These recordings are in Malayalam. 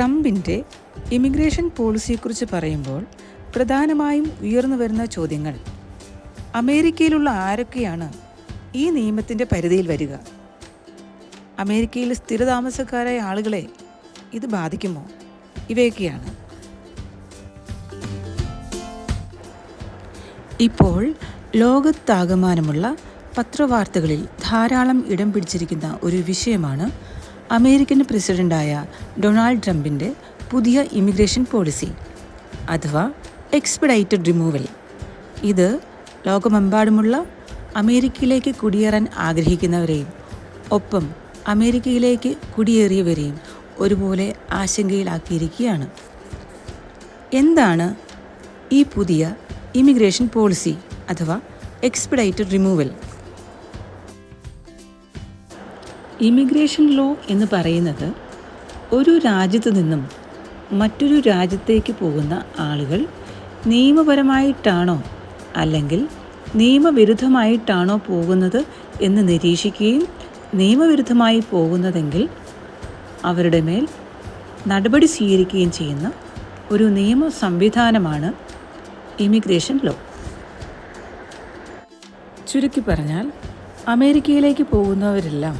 ട്രംപിന്റെ ഇമിഗ്രേഷൻ പോളിസിയെക്കുറിച്ച് പറയുമ്പോൾ പ്രധാനമായും ഉയർന്നു വരുന്ന ചോദ്യങ്ങൾ. അമേരിക്കയിലുള്ള ആരൊക്കെയാണ് ഈ നിയമത്തിന്റെ പരിധിയിൽ വരിക? അമേരിക്കയിൽ സ്ഥിരതാമസക്കാരായ ആളുകളെ ഇത് ബാധിക്കുമോ? ഇവയൊക്കെയാണ്. ഇപ്പോൾ ലോകത്താകമാനമുള്ള പത്രവാർത്തകളിൽ ധാരാളം ഇടം പിടിച്ചിരിക്കുന്ന ഒരു വിഷയമാണ് അമേരിക്കൻ പ്രസിഡന്റായ ഡൊണാൾഡ് ട്രംപിന്റെ പുതിയ ഇമിഗ്രേഷൻ പോളിസി അഥവാ എക്സ്പെഡൈറ്റഡ് റിമൂവൽ. ഇത് ലോകമെമ്പാടുമുള്ള അമേരിക്കയിലേക്ക് കുടിയേറാൻ ആഗ്രഹിക്കുന്നവരെയും ഒപ്പം അമേരിക്കയിലേക്ക് കുടിയേറിയവരെയും ഒരുപോലെ ആശങ്കയിലാക്കിയിരിക്കുകയാണ്. എന്താണ് ഈ പുതിയ ഇമിഗ്രേഷൻ പോളിസി അഥവാ എക്സ്പെഡൈറ്റഡ് റിമൂവൽ? ഇമിഗ്രേഷൻ ലോ എന്ന് പറയുന്നത് ഒരു രാജ്യത്ത് നിന്നും മറ്റൊരു രാജ്യത്തേക്ക് പോകുന്ന ആളുകൾ നിയമപരമായിട്ടാണോ അല്ലെങ്കിൽ നിയമവിരുദ്ധമായിട്ടാണോ പോകുന്നത് എന്ന് നിരീക്ഷിക്കുകയും നിയമവിരുദ്ധമായി പോകുന്നതെങ്കിൽ അവരുടെ മേൽ നടപടി സ്വീകരിക്കുകയും ചെയ്യുന്ന ഒരു നിയമ സംവിധാനമാണ് ഇമിഗ്രേഷൻ ലോ. ചുരുക്കി പറഞ്ഞാൽ അമേരിക്കയിലേക്ക് പോകുന്നവരെല്ലാം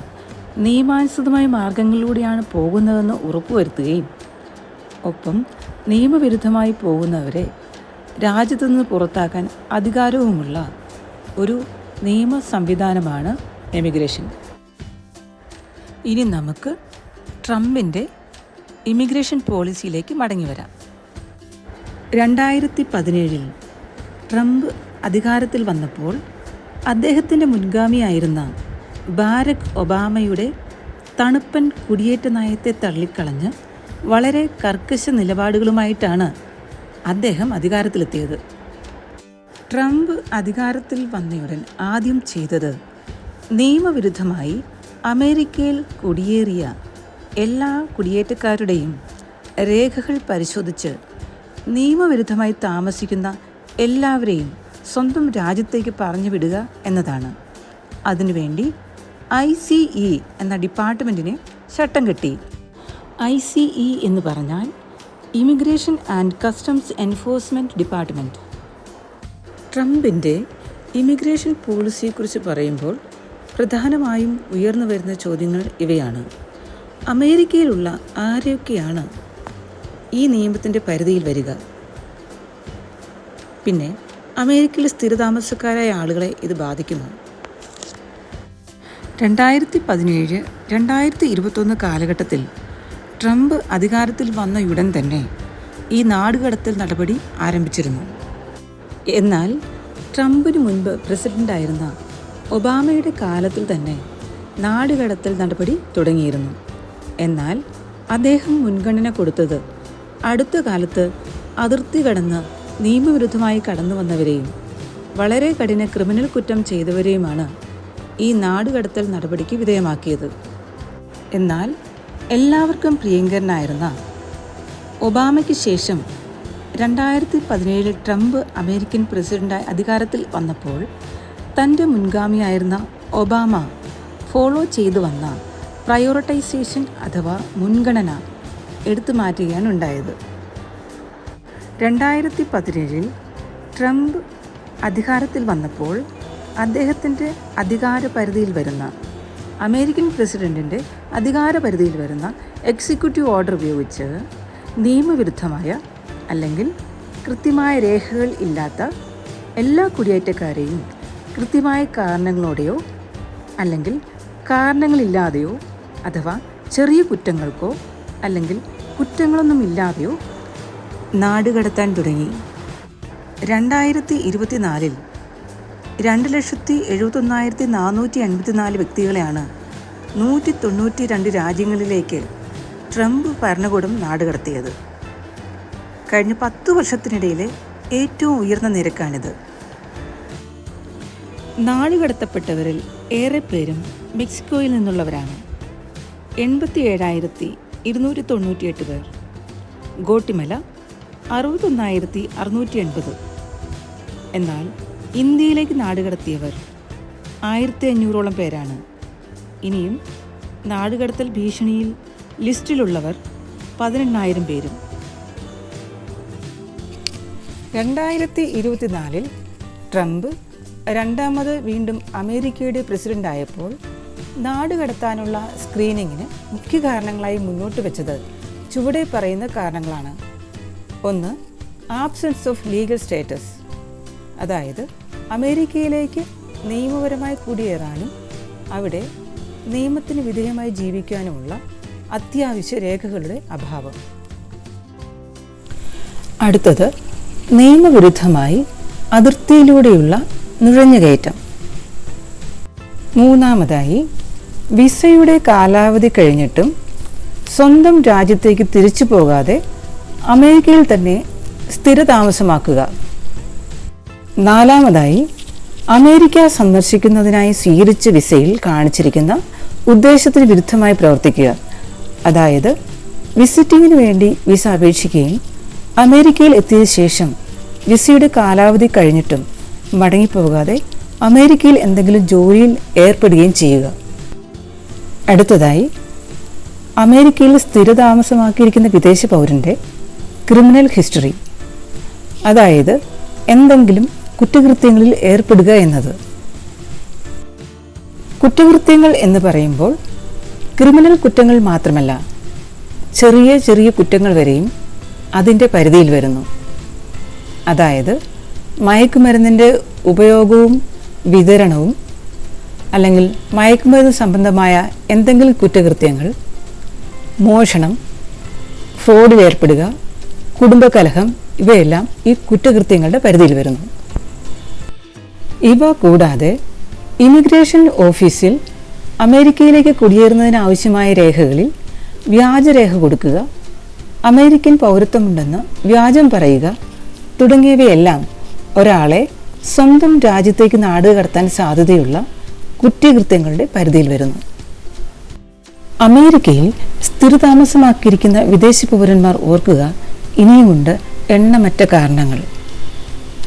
നിയമാനുസൃതമായ മാർഗങ്ങളിലൂടെയാണ് പോകുന്നതെന്ന് ഉറപ്പുവരുത്തുകയും ഒപ്പം നിയമവിരുദ്ധമായി പോകുന്നവരെ രാജ്യത്തു നിന്ന് പുറത്താക്കാൻ അധികാരവുമുള്ള ഒരു നിയമ സംവിധാനമാണ് എമിഗ്രേഷൻ ഇനി നമുക്ക് ട്രംപിന്റെ ഇമിഗ്രേഷൻ പോളിസിയിലേക്ക് മടങ്ങി വരാം. രണ്ടായിരത്തി പതിനേഴിൽ ട്രംപ് അധികാരത്തിൽ വന്നപ്പോൾ അദ്ദേഹത്തിന്റെ മുൻഗാമിയായിരുന്ന ബാരക് ഒബാമയുടെ തണുപ്പൻ കുടിയേറ്റ നയത്തെ തള്ളിക്കളഞ്ഞ് വളരെ കർക്കശ നിലപാടുകളുമായിട്ടാണ് അദ്ദേഹം അധികാരത്തിലെത്തിയത്. ട്രംപ് അധികാരത്തിൽ വന്നയുടൻ ആദ്യം ചെയ്തത് നിയമവിരുദ്ധമായി അമേരിക്കയിൽ കുടിയേറിയ എല്ലാ കുടിയേറ്റക്കാരുടെയും രേഖകൾ പരിശോധിച്ച് നിയമവിരുദ്ധമായി താമസിക്കുന്ന എല്ലാവരെയും സ്വന്തം രാജ്യത്തേക്ക് പറഞ്ഞു വിടുക എന്നതാണ്. അതിനുവേണ്ടി ഐ സി ഇ എന്ന ഡിപ്പാർട്ട്മെന്റിനെ ചട്ടം കെട്ടി. ഐ സി ഇ എന്ന് പറഞ്ഞാൽ immigration and customs enforcement department ട്രംപിന്റെ ഇമിഗ്രേഷൻ പോളിസിയെക്കുറിച്ച് പറയുമ്പോൾ പ്രധാനമായും ഉയർന്നു വരുന്ന ചോദ്യങ്ങൾ ഇവയാണ്. അമേരിക്കയിലുള്ള ആരൊക്കെയാണ് ഈ നിയമത്തിന്റെ പരിധിയിൽ വരിക? പിന്നെ അമേരിക്കയിൽ സ്ഥിരതാമസക്കാരായ ആളുകളെ ഇത് ബാധിക്കുമോ? രണ്ടായിരത്തി പതിനേഴ് രണ്ടായിരത്തി ഇരുപത്തൊന്ന് കാലഘട്ടത്തിൽ ട്രംപ് അധികാരത്തിൽ വന്ന ഉടൻ തന്നെ ഈ നാടുകടത്തൽ നടപടി ആരംഭിച്ചിരുന്നു. എന്നാൽ ട്രംപിന് മുൻപ് പ്രസിഡന്റായിരുന്ന ഒബാമയുടെ കാലത്തിൽ തന്നെ നാടുകടത്തൽ നടപടി തുടങ്ങിയിരുന്നു. എന്നാൽ അദ്ദേഹം മുൻഗണന കൊടുത്തത് അടുത്ത കാലത്ത് അതിർത്തി കടന്ന് നിയമവിരുദ്ധമായി കടന്നു വന്നവരെയും വളരെ കഠിന ക്രിമിനൽ കുറ്റം ചെയ്തവരെയുമാണ് ഈ നാടുകടത്തൽ നടപടിക്ക് വിധേയമാക്കിയത്. എന്നാൽ എല്ലാവർക്കും പ്രിയങ്കരനായിരുന്ന ഒബാമയ്ക്ക് ശേഷം രണ്ടായിരത്തി പതിനേഴിൽ ട്രംപ് അമേരിക്കൻ പ്രസിഡന്റായി അധികാരത്തിൽ വന്നപ്പോൾ തന്റെ മുൻഗാമിയായിരുന്ന ഒബാമ ഫോളോ ചെയ്തു വന്ന പ്രയോറിറ്റൈസേഷൻ അഥവാ മുൻഗണന എടുത്തു മാറ്റുകയാണ് ഉണ്ടായത്. രണ്ടായിരത്തി പതിനേഴിൽ ട്രംപ് അധികാരത്തിൽ വന്നപ്പോൾ അദ്ദേഹത്തിന്റെ അധികാര പരിധിയിൽ വരുന്ന അമേരിക്കൻ പ്രസിഡന്റിന്റെ അധികാര പരിധിയിൽ വരുന്ന എക്സിക്യൂട്ടീവ് ഓർഡർ ഉപയോഗിച്ച് നിയമവിരുദ്ധമായ അല്ലെങ്കിൽ കൃത്യമായ രേഖകൾ ഇല്ലാത്ത എല്ലാ കുടിയേറ്റക്കാരെയും കൃത്യമായ കാരണങ്ങളോടെയോ അല്ലെങ്കിൽ കാരണങ്ങളില്ലാതെയോ അഥവാ ചെറിയ കുറ്റങ്ങൾക്കോ അല്ലെങ്കിൽ കുറ്റങ്ങളൊന്നും ഇല്ലാതെയോ നാടുകടത്താൻ തുടങ്ങി. രണ്ടായിരത്തി ഇരുപത്തിനാലിൽ രണ്ട് ലക്ഷത്തി എഴുപത്തൊന്നായിരത്തി നാനൂറ്റി എൺപത്തിനാല് വ്യക്തികളെയാണ് നൂറ്റി തൊണ്ണൂറ്റി രണ്ട് രാജ്യങ്ങളിലേക്ക് ട്രംപ് ഭരണകൂടം നാടുകടത്തിയത് കഴിഞ്ഞ പത്ത് വർഷത്തിനിടയിലെ ഏറ്റവും ഉയർന്ന നിരക്കാണിത്. നാടുകടത്തപ്പെട്ടവരിൽ ഏറെ പേരും മെക്സിക്കോയിൽ നിന്നുള്ളവരാണ്. എൺപത്തി ഏഴായിരത്തി ഇരുന്നൂറ്റി തൊണ്ണൂറ്റിയെട്ട് പേർ. ഗോട്ടിമല അറുപത്തൊന്നായിരത്തി അറുന്നൂറ്റി എൺപത് എന്നാൽ ഇന്ത്യയിലേക്ക് നാടുകടത്തിയവർ. ആയിരത്തി അഞ്ഞൂറോളം പേരാണ്. ഇനിയും നാടുകടത്തൽ ഭീഷണിയിൽ ലിസ്റ്റിലുള്ളവർ പതിനെണ്ണായിരം പേരും. രണ്ടായിരത്തി ഇരുപത്തിനാലിൽ ട്രംപ് രണ്ടാമത് വീണ്ടും അമേരിക്കയുടെ പ്രസിഡന്റായപ്പോൾ നാടുകടത്താനുള്ള സ്ക്രീനിങ്ങിന് മുഖ്യ കാരണങ്ങളായി മുന്നോട്ട് വെച്ചത് ചുവടെ പറയുന്ന കാരണങ്ങളാണ്. ഒന്ന് ആബ്സെൻസ് ഓഫ് ലീഗൽ സ്റ്റേറ്റസ്. അതായത് അമേരിക്കയിലേക്ക് നിയമപരമായി കുടിയേറാനും അവിടെ നിയമത്തിന് വിധേയമായി ജീവിക്കാനുമുള്ള അത്യാവശ്യ രേഖകളുടെ അഭാവം. അടുത്തത് നിയമവിരുദ്ധമായി അതിർത്തിയിലൂടെയുള്ള നുഴഞ്ഞുകയറ്റം മൂന്നാമതായി വിസയുടെ കാലാവധി കഴിഞ്ഞിട്ടും സ്വന്തം രാജ്യത്തേക്ക് തിരിച്ചു പോകാതെ അമേരിക്കയിൽ തന്നെ സ്ഥിരതാമസമാക്കുക. നാലാമതായി അമേരിക്ക സന്ദർശിക്കുന്നതിനായി സ്വീകരിച്ച വിസയിൽ കാണിച്ചിരിക്കുന്ന ഉദ്ദേശത്തിന് വിരുദ്ധമായി പ്രവർത്തിക്കുക. അതായത് വിസിറ്റിങ്ങിന് വേണ്ടി വിസ അപേക്ഷിക്കുകയും അമേരിക്കയിൽ എത്തിയ ശേഷം വിസയുടെ കാലാവധി കഴിഞ്ഞിട്ടും മടങ്ങിപ്പോകാതെ അമേരിക്കയിൽ എന്തെങ്കിലും ജോലിയിൽ ഏർപ്പെടുകയും ചെയ്യുക. അടുത്തതായി അമേരിക്കയിൽ സ്ഥിരതാമസമാക്കിയിരിക്കുന്ന വിദേശ പൗരന്റെ ക്രിമിനൽ ഹിസ്റ്ററി. അതായത് എന്തെങ്കിലും കുറ്റകൃത്യങ്ങളിൽ ഏർപ്പെടുക എന്നത്. കുറ്റകൃത്യങ്ങൾ എന്ന് പറയുമ്പോൾ ക്രിമിനൽ കുറ്റങ്ങൾ മാത്രമല്ല ചെറിയ ചെറിയ കുറ്റങ്ങൾ വരെയും അതിന്റെ പരിധിയിൽ വരുന്നു. അതായത് മയക്കുമരുന്നിന്റെ ഉപയോഗവും വിതരണവും അല്ലെങ്കിൽ മയക്കുമരുന്ന് സംബന്ധമായ എന്തെങ്കിലും കുറ്റകൃത്യങ്ങൾ മോഷണം ഫ്രോഡിൽ ഏർപ്പെടുക കുടുംബകലഹം ഇവയെല്ലാം ഈ കുറ്റകൃത്യങ്ങളുടെ പരിധിയിൽ വരുന്നു. ഇവ കൂടാതെ ഇമിഗ്രേഷൻ ഓഫീസിൽ അമേരിക്കയിലേക്ക് കുടിയേറുന്നതിനാവശ്യമായ രേഖകളിൽ വ്യാജരേഖ കൊടുക്കുക അമേരിക്കൻ പൗരത്വമുണ്ടെന്ന് വ്യാജം പറയുക തുടങ്ങിയവയെല്ലാം ഒരാളെ സ്വന്തം രാജ്യത്തേക്ക് നാട് കടത്താൻ സാധ്യതയുള്ള കുറ്റകൃത്യങ്ങളുടെ പരിധിയിൽ വരുന്നു. അമേരിക്കയിൽ സ്ഥിരതാമസമാക്കിയിരിക്കുന്ന വിദേശ പൗരന്മാർ ഓർക്കുക ഇനിയുമുണ്ട് എണ്ണമറ്റ കാരണങ്ങൾ.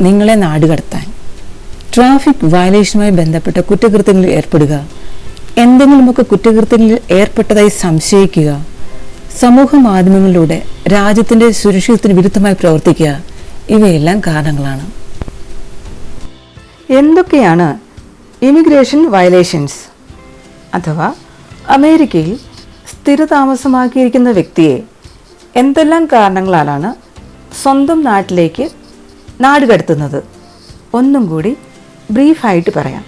നിങ്ങളെ നാടുകടത്താൻ ട്രാഫിക് വയലേഷനുമായി ബന്ധപ്പെട്ട കുറ്റകൃത്യങ്ങളിൽ ഏർപ്പെടുക. എന്തെങ്കിലുമൊക്കെ കുറ്റകൃത്യങ്ങളിൽ ഏർപ്പെട്ടതായി സംശയിക്കുക. സമൂഹ മാധ്യമങ്ങളിലൂടെ രാജ്യത്തിന്റെ സുരക്ഷിതത്തിന് വിരുദ്ധമായി പ്രവർത്തിക്കുക. ഇവയെല്ലാം കാരണങ്ങളാണ്. എന്തൊക്കെയാണ് ഇമിഗ്രേഷൻ വയലേഷൻസ്? അഥവാ അമേരിക്കയിൽ സ്ഥിരതാമസമാക്കിയിരിക്കുന്ന വ്യക്തിയെ എന്തെല്ലാം കാരണങ്ങളാലാണ് സ്വന്തം നാട്ടിലേക്ക് നാടുകടത്തുന്നത്? ഒന്നും കൂടി ബ്രീഫായിട്ട് പറയാം.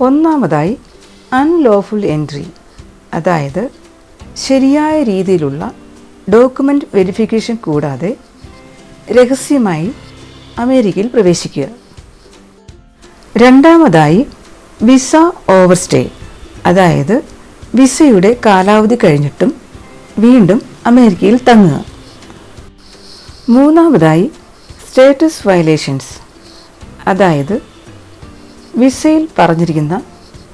ഒന്നാമതായി അൺലോഫുൾ എൻട്രി അതായത് ശരിയായ രീതിയിലുള്ള ഡോക്യുമെന്റ് വെരിഫിക്കേഷൻ കൂടാതെ രഹസ്യമായി അമേരിക്കയിൽ പ്രവേശിക്കുക. രണ്ടാമതായി വിസ ഓവർസ്റ്റേ അതായത് വിസയുടെ കാലാവധി കഴിഞ്ഞിട്ടും വീണ്ടും അമേരിക്കയിൽ തങ്ങുക. മൂന്നാമതായി സ്റ്റേറ്റസ് വയലേഷൻസ് അതായത് വിസയിൽ പറഞ്ഞിരിക്കുന്ന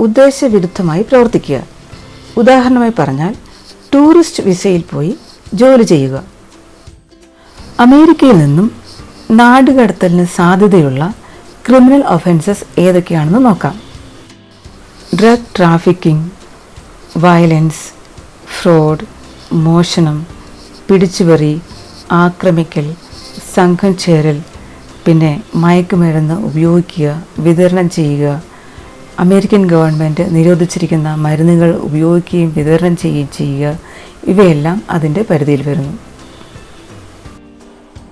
ഉദ്ദേശവിരുദ്ധമായി പ്രവർത്തിക്കുക. ഉദാഹരണമായി പറഞ്ഞാൽ ടൂറിസ്റ്റ് വിസയിൽ പോയി ജോലി ചെയ്യുക. അമേരിക്കയിൽ നിന്നും നാടുകടത്തലിന് സാധ്യതയുള്ള ക്രിമിനൽ ഒഫൻസസ് ഏതൊക്കെയാണെന്ന് നോക്കാം. ഡ്രഗ് ട്രാഫിക്കിംഗ് വയലൻസ് ഫ്രോഡ് മോഷണം പിടിച്ചുപറി ആക്രമിക്കൽ സംഘം ചേരൽ പിന്നെ മയക്കുമരുന്ന് ഉപയോഗിക്കുക വിതരണം ചെയ്യുക. അമേരിക്കൻ ഗവൺമെന്റ് നിരോധിച്ചിരിക്കുന്ന മരുന്നുകൾ ഉപയോഗിക്കുകയും വിതരണം ചെയ്യുകയും ചെയ്യുക. ഇവയെല്ലാം അതിന്റെ പരിധിയിൽ വരുന്നു.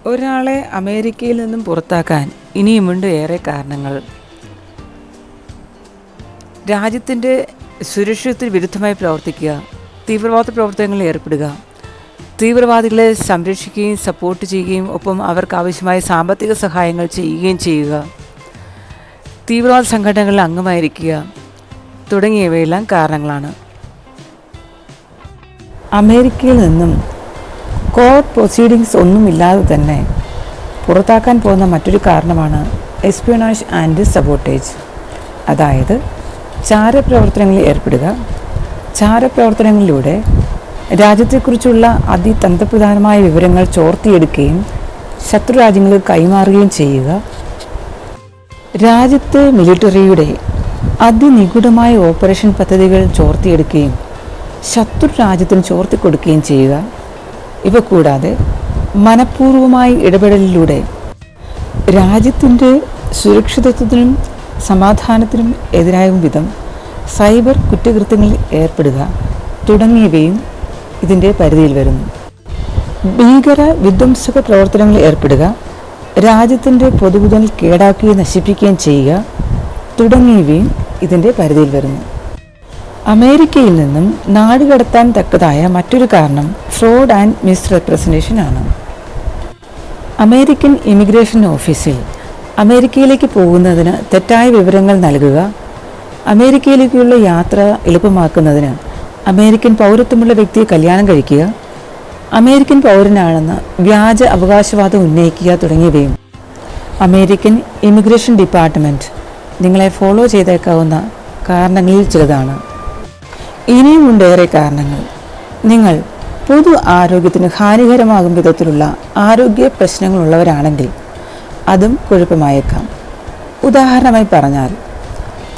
ഒരാളെ അമേരിക്കയിൽ നിന്നും പുറത്താക്കാൻ ഇനിയുമുണ്ട് ഏറെ കാരണങ്ങൾ. രാജ്യത്തിന്റെ സുരക്ഷിതത്തിന് വിരുദ്ധമായി പ്രവർത്തിക്കുക തീവ്രവാദ പ്രവർത്തനങ്ങളിൽ ഏർപ്പെടുക തീവ്രവാദികളെ സംരക്ഷിക്കുകയും സപ്പോർട്ട് ചെയ്യുകയും ഒപ്പം അവർക്ക് ആവശ്യമായ സാമ്പത്തിക സഹായങ്ങൾ ചെയ്യുകയും ചെയ്യുക. തീവ്രവാദ സംഘടനകളിൽ അംഗമായിരിക്കുക തുടങ്ങിയവയെല്ലാം കാരണങ്ങളാണ്. അമേരിക്കയിൽ നിന്നും കോർട്ട് പ്രൊസീഡിങ്സ് ഒന്നുമില്ലാതെ തന്നെ പുറത്താക്കാൻ പോകുന്ന മറ്റൊരു കാരണമാണ് എസ്പിയോണാഷ് ആൻഡ് സബോട്ടേജ് അതായത് ചാരപ്രവർത്തനങ്ങളിൽ ഏർപ്പെടുക ചാരപ്രവർത്തനങ്ങളിലൂടെ രാജ്യത്തെക്കുറിച്ചുള്ള അതിതന്ത്രപ്രധാനമായ വിവരങ്ങൾ ചോർത്തിയെടുക്കുകയും ശത്രു രാജ്യങ്ങൾക്ക് കൈമാറുകയും ചെയ്യുക. രാജ്യത്തെ മിലിറ്ററിയുടെ അതിനിഗൂഢമായ ഓപ്പറേഷൻ പദ്ധതികൾ ചോർത്തിയെടുക്കുകയും ശത്രു രാജ്യത്തിന് ചോർത്തിക്കൊടുക്കുകയും ചെയ്യുക. ഇവ കൂടാതെ മനഃപൂർവമായ ഇടപെടലിലൂടെ രാജ്യത്തിന്റെ സുരക്ഷിതത്വത്തിനും സമാധാനത്തിനും എതിരായ വിധം സൈബർ കുറ്റകൃത്യങ്ങളിൽ ഏർപ്പെടുക തുടങ്ങിയവയും ഇതിന്റെ പരിധിയിൽ വരുന്നു. ഭീകര വിധ്വംസക പ്രവർത്തനങ്ങളിൽ ഏർപ്പെടുക രാജ്യത്തിന്റെ പൊതുമുതൽ കേടാക്കുകയും നശിപ്പിക്കുകയും ചെയ്യുക തുടങ്ങിയവയും ഇതിന്റെ പരിധിയിൽ വരുന്നു. അമേരിക്കയിൽ നിന്നും നാടുകടത്താൻ തക്കതായ മറ്റൊരു കാരണം ഫ്രോഡ് ആൻഡ് മിസ് റെപ്രസെന്റേഷൻ ആണ്. അമേരിക്കൻ ഇമിഗ്രേഷൻ ഓഫീസിൽ അമേരിക്കയിലേക്ക് പോകുന്നതിന് തെറ്റായ വിവരങ്ങൾ നൽകുക അമേരിക്കയിലേക്കുള്ള യാത്ര എളുപ്പമാക്കുന്നതിന് അമേരിക്കൻ പൗരത്വമുള്ള വ്യക്തിയെ കല്യാണം കഴിക്കുക അമേരിക്കൻ പൗരനാണെന്ന് വ്യാജ അവകാശവാദം ഉന്നയിക്കുക തുടങ്ങിയവയും. അമേരിക്കൻ ഇമിഗ്രേഷൻ ഡിപ്പാർട്ട്മെന്റ് നിങ്ങളെ ഫോളോ ചെയ്തേക്കാവുന്ന കാരണങ്ങളിൽ ചിലതാണ്. ഇനിയും ഉണ്ടേറെ കാരണങ്ങൾ. നിങ്ങൾ പൊതു ആരോഗ്യത്തിന് ഹാനികരമാകും വിധത്തിലുള്ള ആരോഗ്യ പ്രശ്നങ്ങളുള്ളവരാണെങ്കിൽ അതും കുഴപ്പമായേക്കാം. ഉദാഹരണമായി പറഞ്ഞാൽ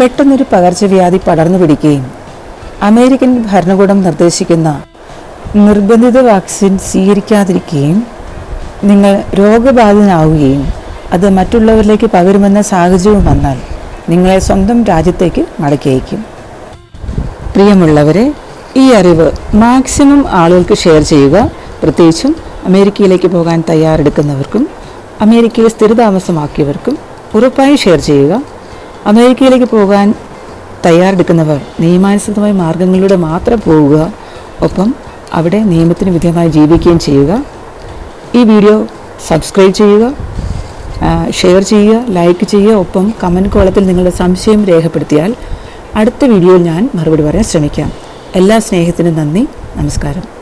പെട്ടെന്നൊരു പകർച്ചവ്യാധി പടർന്നു പിടിക്കുകയും അമേരിക്കൻ ഭരണകൂടം നിർദ്ദേശിക്കുന്ന നിർബന്ധിത വാക്സിൻ സ്വീകരിക്കാതിരിക്കുകയും നിങ്ങൾ രോഗബാധിതനാവുകയും അത് മറ്റുള്ളവരിലേക്ക് പകരുമെന്ന സാഹചര്യവും വന്നാൽ നിങ്ങളെ സ്വന്തം രാജ്യത്തേക്ക് മടക്കി പ്രിയമുള്ളവരെ ഈ അറിവ് മാക്സിമം ആളുകൾക്ക് ഷെയർ ചെയ്യുക. പ്രത്യേകിച്ചും അമേരിക്കയിലേക്ക് പോകാൻ തയ്യാറെടുക്കുന്നവർക്കും അമേരിക്കയിൽ സ്ഥിരതാമസമാക്കിയവർക്കും ഉറപ്പായും ഷെയർ ചെയ്യുക. അമേരിക്കയിലേക്ക് പോകാൻ തയ്യാറെടുക്കുന്നവർ നിയമാനുസൃതമായ മാർഗങ്ങളിലൂടെ മാത്രം പോവുക. ഒപ്പം അവിടെ നിയമത്തിന് വിധേയമായി ജീവിക്കുകയും ചെയ്യുക. ഈ വീഡിയോ സബ്സ്ക്രൈബ് ചെയ്യുക ഷെയർ ചെയ്യുക ലൈക്ക് ചെയ്യുക. ഒപ്പം കമന്റ് കോളത്തിൽ നിങ്ങളുടെ സംശയം രേഖപ്പെടുത്തിയാൽ അടുത്ത വീഡിയോയിൽ ഞാൻ മറുപടി പറയാൻ ശ്രമിക്കാം. എല്ലാ സ്നേഹത്തിനും നന്ദി. നമസ്കാരം.